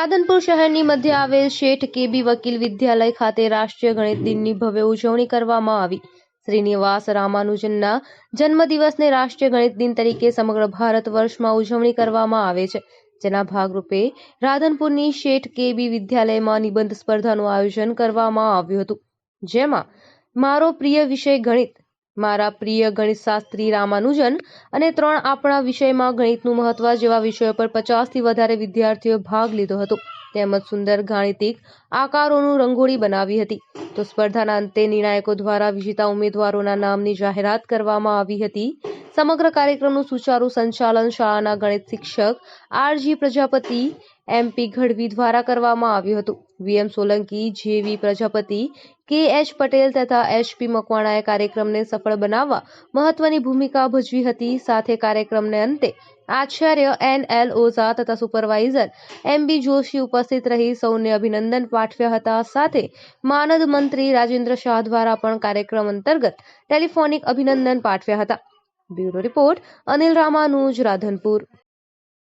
રાધનપુર શહેરની મધ્ય આવેલ શેઠ કેબી વકીલ વિદ્યાલય ખાતે રાષ્ટ્રીય ગણિત દિનની ભવ્ય ઉજવણી કરવામાં આવી. શ્રીનિવાસ રામાનુજનના જન્મદિવસને રાષ્ટ્રીય ગણિત દિન તરીકે સમગ્ર ભારત વર્ષમાં ઉજવણી કરવામાં આવે છે. જેના ભાગરૂપે રાધનપુરની શેઠ કેબી વિદ્યાલયમાં નિબંધ સ્પર્ધાનું આયોજન કરવામાં આવ્યું હતું. જેમાં, મારો પ્રિય વિષય ગણિત મારા પ્રિય ગણિતશાસ્ત્રી રામાનુજન અને ત્રણ આપણા વિષયમાં ગણિતનું મહત્વ જેવા વિષયો પર પચાસથી વધારે વિદ્યાર્થીઓએ ભાગ લીધો હતો. તેમજ સુંદર ગાણિતિક આકારોનું રંગોળી બનાવી હતી. તો સ્પર્ધાના અંતે નિર્ણાયકો દ્વારા વિજેતા ઉમેદવારોના નામની જાહેરાત કરવામાં આવી હતી. સમગ્ર કાર્યક્રમનું સુચારુ સંચાલન શાળાના ગણિત શિક્ષક આરજી પ્રજાપતિ એમપી ગઢવી દ્વારા કરવામાં આવ્યું હતું. વીએમ સોલંકી જેવી પ્રજાપતિ કે એચ પટેલ તથા એચપી મકવાણાએ કાર્યક્રમને સફળ બનાવવા મહત્વની ભૂમિકા ભજવી હતી. સાથે કાર્યક્રમને અંતે આચાર્ય એન એલ ઓઝા તથા સુપરવાઇઝર એમ બી જોશી ઉપસ્થિત રહી સૌને અભિનંદન પાઠવ્યા હતા. સાથે માનદ મંત્રી રાજેન્દ્ર શાહ દ્વારા પણ કાર્યક્રમ અંતર્ગત ટેલિફોનિક અભિનંદન પાઠવ્યા હતા. Bureau report Anil Ramanuj, Radhanpur.